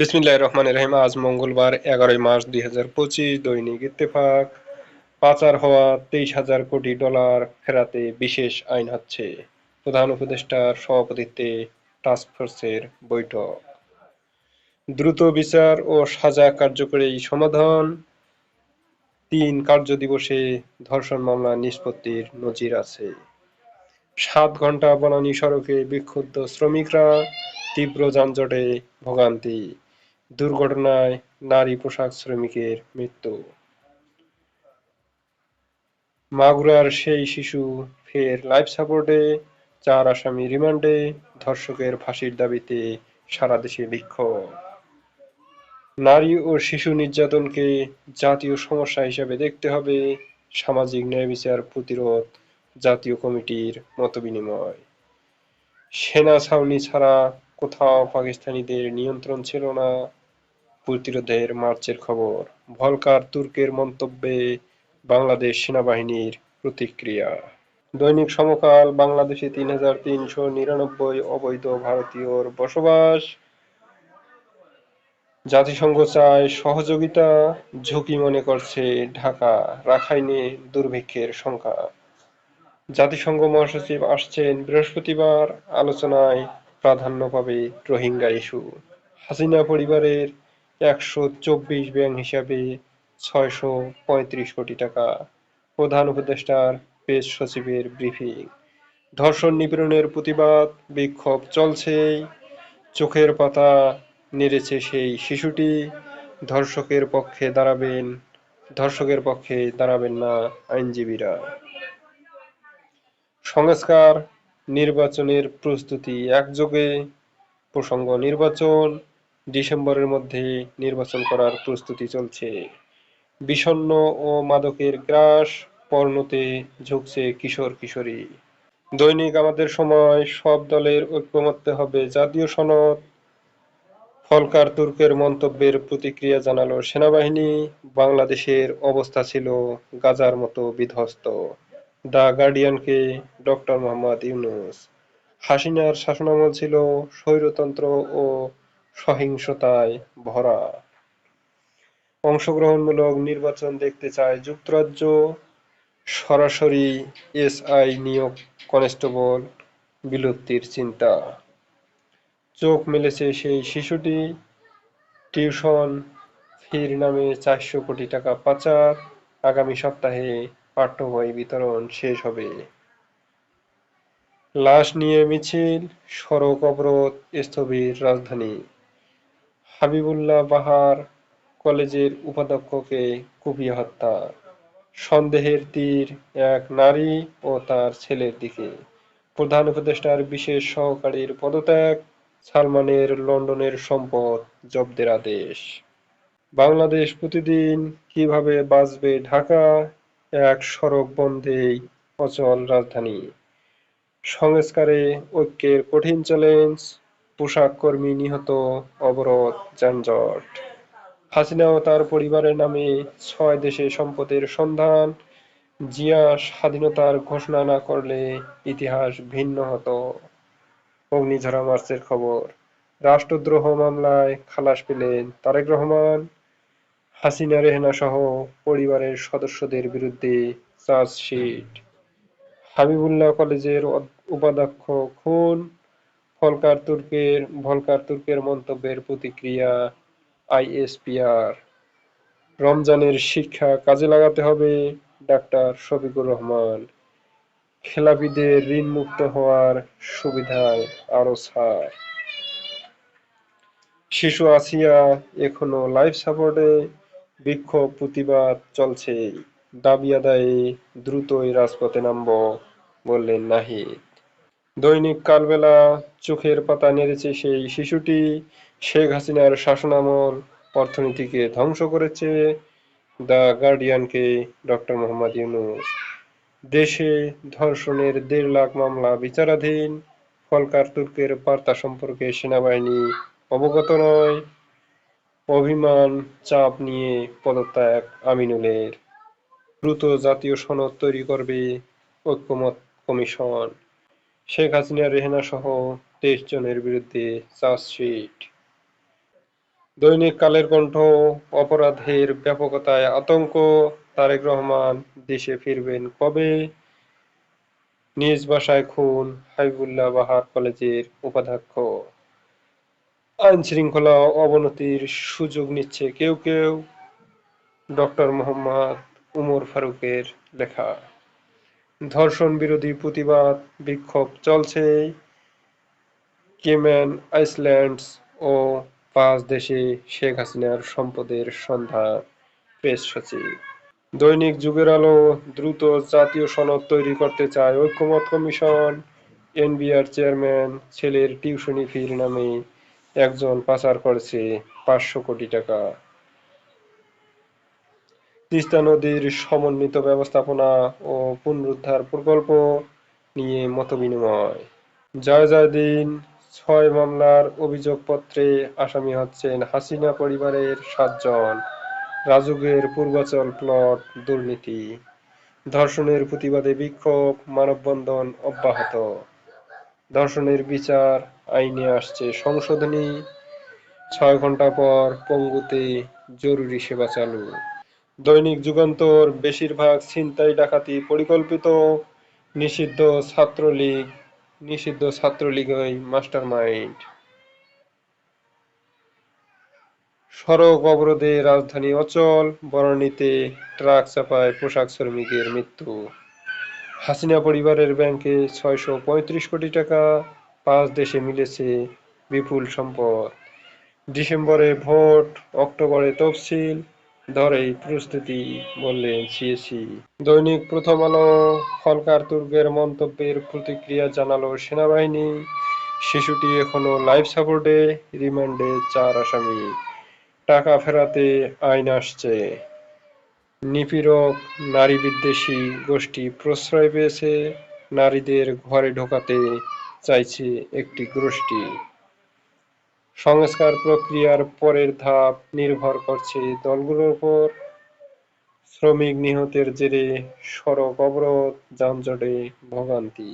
বিসমিল্লাহির রহমানির রহিম। আজ মঙ্গলবার, এগারোই মার্চ দুই হাজার পঁচিশ, দৈনিক ইত্তেফাক। পাচার হওয়া তেইশ হাজার কোটি ডলার ফেরাতে বিশেষ আইন হচ্ছে প্রধান উপদেষ্টার সভাপতিত্বে টাস্কফোর্সের বৈঠক। দ্রুত বিচার ও সাজা কার্যকরী সমাধান। তিন কার্যদিবসে ধর্ষণ মামলা নিষ্পত্তির নজির আছে। সাত ঘণ্টা বনানী সড়কে বিক্ষুব্ধ শ্রমিকরা তীব্র যানজটে ভোগান্তি। দুর্ঘটনায় নারী পোশাক শ্রমিকের মৃত্যু। মাগুরার সেই শিশু ফের লাইফ সাপোর্টে, চার আসামি রিমান্ডে, ধর্ষকের ফাঁসির দাবিতে সারা দেশে বিক্ষোভ। নারী ও শিশু নির্যাতনকে জাতীয় সমস্যা হিসেবে দেখতে হবে সামাজিক ন্যায় বিচার প্রতিরোধ জাতীয় কমিটির মতবিনিময়। সেনা ছাউনি ছাড়া কোথাও পাকিস্তানিদের নিয়ন্ত্রণ ছিল না। প্রতিরোধের মার্চের খবর। ভলকার তুর্কের মন্তব্যে বাংলাদেশ সেনাবাহিনীর প্রতিক্রিয়া। দৈনিক সমকাল, বাংলাদেশে তিন হাজার তিনশো নিরানব্বই অবৈধ ভারতীয়র বসবাস। জাতিসংঘ চায় সহযোগিতা, ঝুঁকি মনে করছে ঢাকা, রাখাইনে দুর্ভিক্ষের সংখ্যা জাতিসংঘ মহাসচিব আসছেন বৃহস্পতিবার, আলোচনায় প্রাধান্য পাবে রোহিঙ্গা ইস্যু। হাসিনা পরিবারের একশো চব্বিশ ব্যাংক হিসাবে ছয়শো পঁয়ত্রিশ কোটি টাকা। প্রধান উপদেষ্টার পেশ সচিবের ব্রিফিং। ধর্ষণ নিপীড়নের প্রতিবাদ, বিক্ষোভ চলছেই চোখের পাতা নেড়েছে সেই শিশুটি। ধর্ষকের পক্ষে দাঁড়াবেন, ধর্ষকের পক্ষে দাঁড়াবেন না আইনজীবীরা। সংস্কার নির্বাচনের প্রস্তুতি একযোগে। প্রসঙ্গ নির্বাচন ডিসেম্বরের মধ্যে নির্বাচন করার প্রস্তুতি চলছে। বিষণ্ণ ও মাদকের গ্রাস পর্ণতে ঝুঁকছে কিশোর কিশোরী। দৈনিক আমাদের সময়, সব দলের ঐক্যমত্যে হবে জাতীয় সনদ। ফলকার তুর্কের মন্তব্যের প্রতিক্রিয়া জানালো সেনাবাহিনী, বাংলাদেশের অবস্থা ছিল গাজার মতো বিধ্বস্ত। দ্য গার্ডিয়ানকে ডক্টর মোহাম্মদ ইউনুস। হাসিনার শাসনামল ছিল স্বৈরতন্ত্র ও সহিংসতায় ভরা। অংশগ্রহণমূলক নির্বাচন দেখতে চায় যুক্তরাজ্য। সরাসরি এসআই নিয়োগ কনস্টেবল বিলুপ্তির চিন্তা। চোখ মেলেছে সেই শিশুটি। টিউশন ফির নামে চারশো কোটি টাকা পাচার। আগামী সপ্তাহে পাঠ্য বই বিতরণ শেষ হবে। লাশ নিয়ে মিছিল, সড়ক অবরোধ স্থবির রাজধানী। হাবিবুল্লাহ বাহার কলেজের উপাধ্যক্ষকে কুপিয়ে হত্যা। সন্দেহের তীর, এক নারী ও তার ছেলের দিকে। প্রধান উপদেষ্টার বিশেষ সহকারীর পদত্যাগ, সালমানের লন্ডনের সম্পদ জব্দের আদেশ। বাংলাদেশ প্রতিদিন কীভাবে বাঁচবে ঢাকা? এক সড়ক বন্ধেই অচল রাজধানী। সংস্কারে ঐক্যের কঠিন চ্যালেঞ্জ পোশাক কর্মী নিহত অবরোধ, যানজট। হাসিনা ও তার পরিবারের নামে ছয় দেশে সম্পদের সন্ধান। জিয়া স্বাধীনতার ঘোষণা না করলে ইতিহাস ভিন্ন হতো। অগ্নিঝরা মার্চের খবর। রাষ্ট্রদ্রোহ মামলায় খালাস পেলেন তারেক রহমান। হাসিনা, রেহনা সহ পরিবারের সদস্যদের বিরুদ্ধে চার্জশিট। হাবিবুল্লাহ কলেজের উপাধ্যক্ষ খুন। ফলকার তুর্কের, ভলকার তুর্কের মন্তব্যের প্রতিক্রিয়া আইএসপিআর। রমজানের শিক্ষা কাজে লাগাতে হবে ডাক্তার শফিকুর রহমান। খেলাপিদের ঋণ মুক্ত হওয়ার সুবিধায় আরও ছাড়। শিশু আসিয়া এখনও লাইফ সাপোর্টে বিক্ষোভ, প্রতিবাদ চলছে দাবি আদায়ে দ্রুতই রাজপথে নামব বললেন নাহিদ। দৈনিক কালবেলা চোখের পাতা নেড়েছে সেই শিশুটি। শেখ হাসিনার শাসনামল অর্থনীতিকে ধ্বংস করেছে দ্য গার্ডিয়ানকে ডক্টর মোহাম্মদ ইউনুস। দেশে ধর্ষণের দেড় লাখ মামলা বিচারাধীন ফলকার তুর্কের বার্তা সম্পর্কে সেনাবাহিনী অবগত নয়। অভিমান, চাপ নিয়ে পদত্যাগ আমিনুলের। দ্রুত জাতীয় সনদ তৈরি করবে ঐক্যমত কমিশন। শেখ হাসিনা, রেহেনা সহ তেইশ জনের বিরুদ্ধে চার্জশিট। দৈনিক কালের কণ্ঠ, অপরাধের ব্যাপকতায় আতঙ্ক, তারেক রহমান, দেশে ফিরবেন কবে? নিজ বাসায় খুন হাবিবুল্লাহ বাহার কলেজের উপাধ্যক্ষ। আইন শৃঙ্খলা অবনতির সুযোগ নিচ্ছে কেউ কেউ। ডক্টর মোহাম্মদ উমর ফারুকের লেখা। ধর্ষণ বিরোধী প্রতিবাদ বিক্ষোভ চলছে কেম্যান আইসল্যান্ডস ও পাঁচ দেশে শেখ হাসিনার সম্পদের সন্ধান। প্রেস সচিব। দৈনিক যুগের আলো দ্রুত জাতীয় সনদ তৈরি করতে চায় ঐক্যমত কমিশন। এনবিআর চেয়ারম্যান ছেলের টিউশনি ফির নামে একজন পাচার করেছে পাঁচশো কোটি টাকা। তিস্তা নদীর সমন্বিত ব্যবস্থাপনা ও পুনরুদ্ধার প্রকল্প নিয়ে মতবিনিময়। জয় জয় দিন, ছয় মামলার অভিযোগপত্রে আসামি হচ্ছেন হাসিনা পরিবারের সাতজন। রাজুকের পূর্বাচল প্লট, দুর্নীতি। ধর্ষণের প্রতিবাদে বিক্ষোভ, মানববন্ধন অব্যাহত। ধর্ষণের বিচার আইনে আসছে সংশোধনী। ছয় ঘণ্টা পর পঙ্গুতে জরুরি সেবা চালু। দৈনিক যুগান্তর, বেশিরভাগ ছিনতাই ডাকাতি পরিকল্পিত, নিষিদ্ধ ছাত্রলীগ, নিষিদ্ধ ছাত্রলীগই মাস্টারমাইন্ড। সড়ক অবরোধে রাজধানী অচল বনানীতে ট্রাক চাপায় পোশাক শ্রমিকের মৃত্যু। হাসিনা পরিবারের ব্যাংকে ছয়শো পঁয়ত্রিশ কোটি টাকা, পাঁচ দেশে মিলেছে বিপুল সম্পদ। ডিসেম্বরে ভোট, অক্টোবরে তফসিল ধরেই প্রস্তুতি বললেন সিএসি দৈনিক প্রথম আলো ফলকার তুর্গের মন্তব্যের প্রতিক্রিয়া জানালো সেনাবাহিনী। শিশুটি এখনও লাইফ সাপোর্টে রিমান্ডে চার আসামি। টাকা ফেরাতে আইন আসছে। নিপীড়ক নারী বিদ্বেষী গোষ্ঠী প্রশ্রয় পেয়েছে। নারীদের ঘরে ঢোকাতে চাইছে একটি গোষ্ঠী। সংস্কার প্রক্রিয়ার পরের ধাপ নির্ভর করছে দলগুলোর উপর। শ্রমিক নিহতের জেরে সড়ক অবরোধ, যানজটে ভোগান্তি।